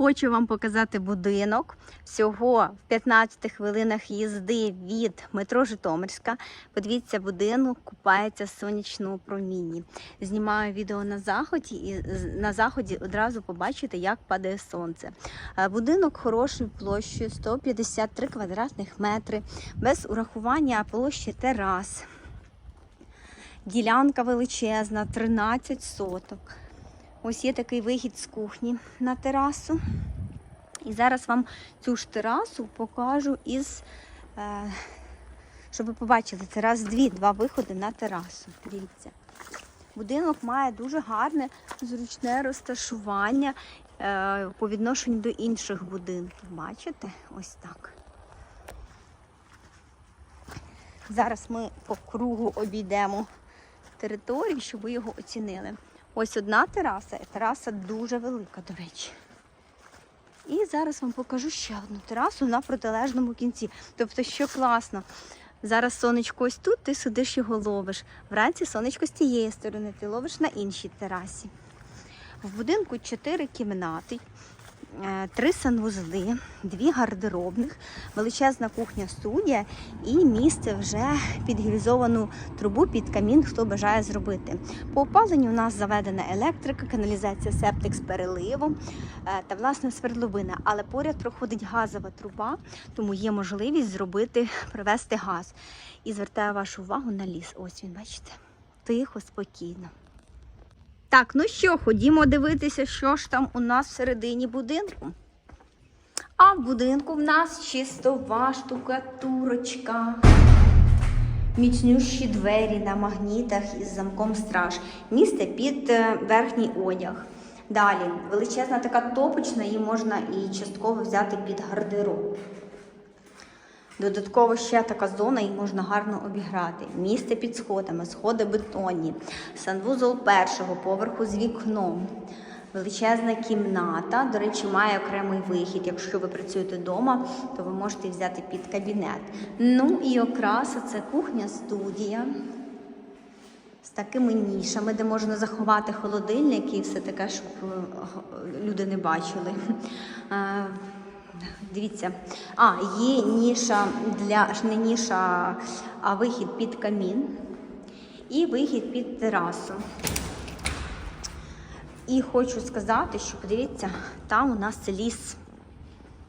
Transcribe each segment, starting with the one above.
Хочу вам показати будинок. Всього в 15 хвилинах їзди від метро Житомирська. Подивіться, будинок купається в сонячному промінні. Знімаю відео на заході, і на заході одразу побачите, як падає сонце. Е, Будинок хорошою площею 153 квадратних метри, без урахування площі терас. Ділянка величезна, 13 соток. Ось є такий вихід з кухні на терасу. І зараз вам цю ж терасу покажу із, е, щоб ви побачили, це раз дві, два виходи на терасу. Дивіться. Будинок має дуже гарне зручне розташування е, по відношенню до інших будинків. Бачите? Ось так. Зараз ми по кругу обійдемо територію, щоб ви його оцінили. Ось одна тераса, і тераса дуже велика, до речі. І зараз вам покажу ще одну терасу на протилежному кінці. Тобто, що класно. Зараз сонечко ось тут, ти сидиш його ловиш. Вранці сонечко з тієї сторони, ти ловиш на іншій терасі. В будинку чотири кімнати, три санвузли, дві гардеробних, величезна кухня студія і місце вже під гільзовану трубу під камін, хто бажає зробити. По опаленню у нас заведена електрика, каналізація септик з переливом е, та власне свердловина. Але поряд проходить газова труба, тому є можливість зробити, провести газ. І звертаю вашу увагу на ліс. Ось він, бачите, тихо, спокійно. Так, ну що, ходімо дивитися, що ж там у нас всередині будинку. А в будинку в нас чистова штукатурочка. Міцнющі двері на магнітах із замком страж. Місце під е, верхній одяг. Далі величезна така топочна, її можна і частково взяти під гардероб. Додатково ще така зона, її можна гарно обіграти. Місце під сходами, сходи бетонні, санвузол першого поверху з вікном. Величезна кімната, до речі, має окремий вихід. Якщо ви працюєте вдома, то ви можете взяти під кабінет. Ну і окраса це кухня-студія з такими нішами, де можна заховати холодильник і все таке, щоб е, люди не бачили. Дивіться, а, є ніша для не ніша, а вихід під камін і вихід під терасу. І хочу сказати, що подивіться, там у нас ліс.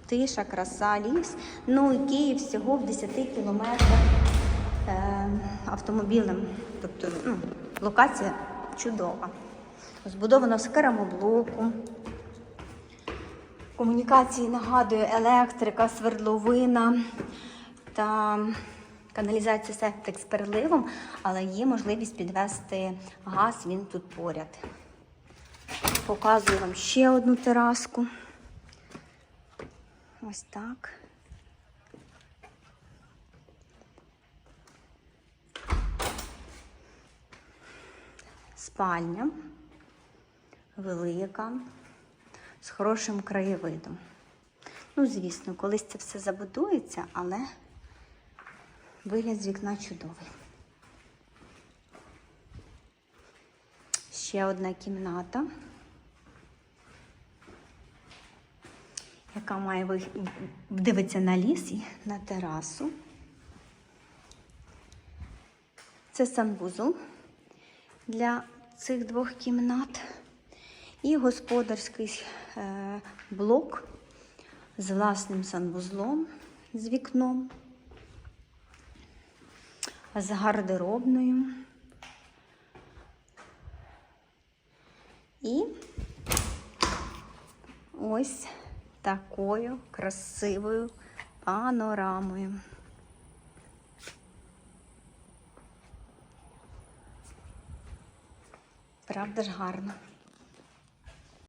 Тиша, краса, ліс. Ну і Київ всього в 10 кілометрах е, автомобілем. Тобто ну, локація чудова. Збудовано з керамоблоку. Комунікації нагадує електрика, свердловина та каналізація септик з переливом, але є можливість підвести газ, він тут поряд. Показую вам ще одну тераску. Ось так. Спальня велика, з хорошим краєвидом. Ну, звісно, колись це все забудується, але вигляд з вікна чудовий. Ще одна кімната, яка має дивиться на ліс і на терасу. Це санвузол для цих двох кімнат. І господарський е, блок з власним санвузлом, з вікном, з гардеробною. І ось такою красивою панорамою. Правда ж гарно.